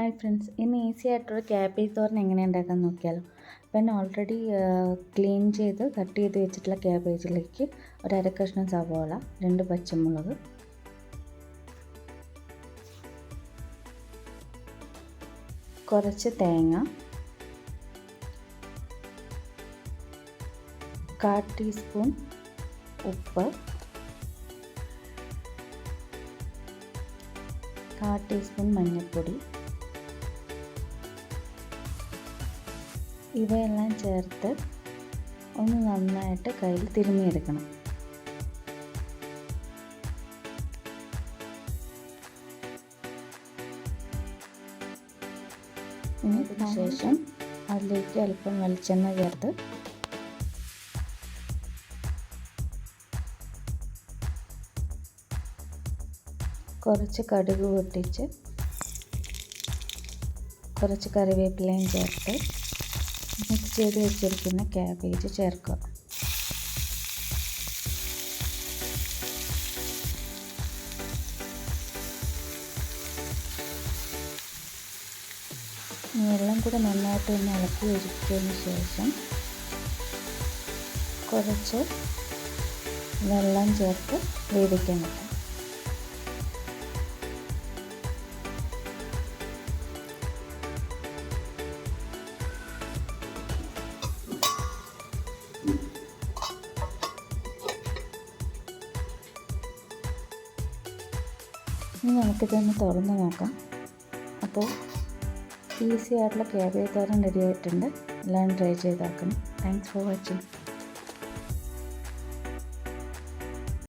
Hi friends ഇന്ന് easy ആയിട്ടൊരു cabbage തോരൻ എങ്ങനെ ഉണ്ടാക്കാൻ നോക്കിയാലോ? അപ്പം ഓൾറെഡി ക്ലീൻ ചെയ്ത് കട്ട് ചെയ്ത് വെച്ചിട്ടുള്ള ക്യാബേജിലേക്ക് ഒരു അര കഷ്ണം സവോള രണ്ട് പച്ചമുളക് കുറച്ച് തേങ്ങ കാ ടീസ്പൂൺ ഉപ്പ് കാ ടീസ്പൂൺ മഞ്ഞൾപ്പൊടി ഇവയെല്ലാം ചേർത്ത് ഒന്ന് നന്നായിട്ട് കയ്യിൽ തിരുമ്മിയെടുക്കണം. ശേഷം അതിലേക്ക് അല്പം വെളിച്ചെണ്ണ ചേർത്ത് കുറച്ച് കടുക് പൊട്ടിച്ച് കുറച്ച് കറിവേപ്പിലയും ചേർത്ത് മിക്സ് ചെയ്ത് വെച്ചിരിക്കുന്ന ക്യാബേജ് ചേർക്കുക. വെള്ളം കൂടെ നന്നായിട്ട് ഒന്ന് ഇളക്കി ഒഴിച്ചതിന് ശേഷം കുറച്ച് വെള്ളം ചേർത്ത് വേവിക്കാൻ വെക്കാം. ഇനി നമുക്കിതൊന്ന് തുറന്ന് നോക്കാം. അപ്പോൾ ഈസി ആയിട്ടുള്ള ക്യാബേജ് തോരൻ റെഡി ആയിട്ടുണ്ട്. എല്ലാം ട്രൈ ചെയ്ത് നോക്കണം താങ്ക്സ് ഫോർ വാച്ചിങ്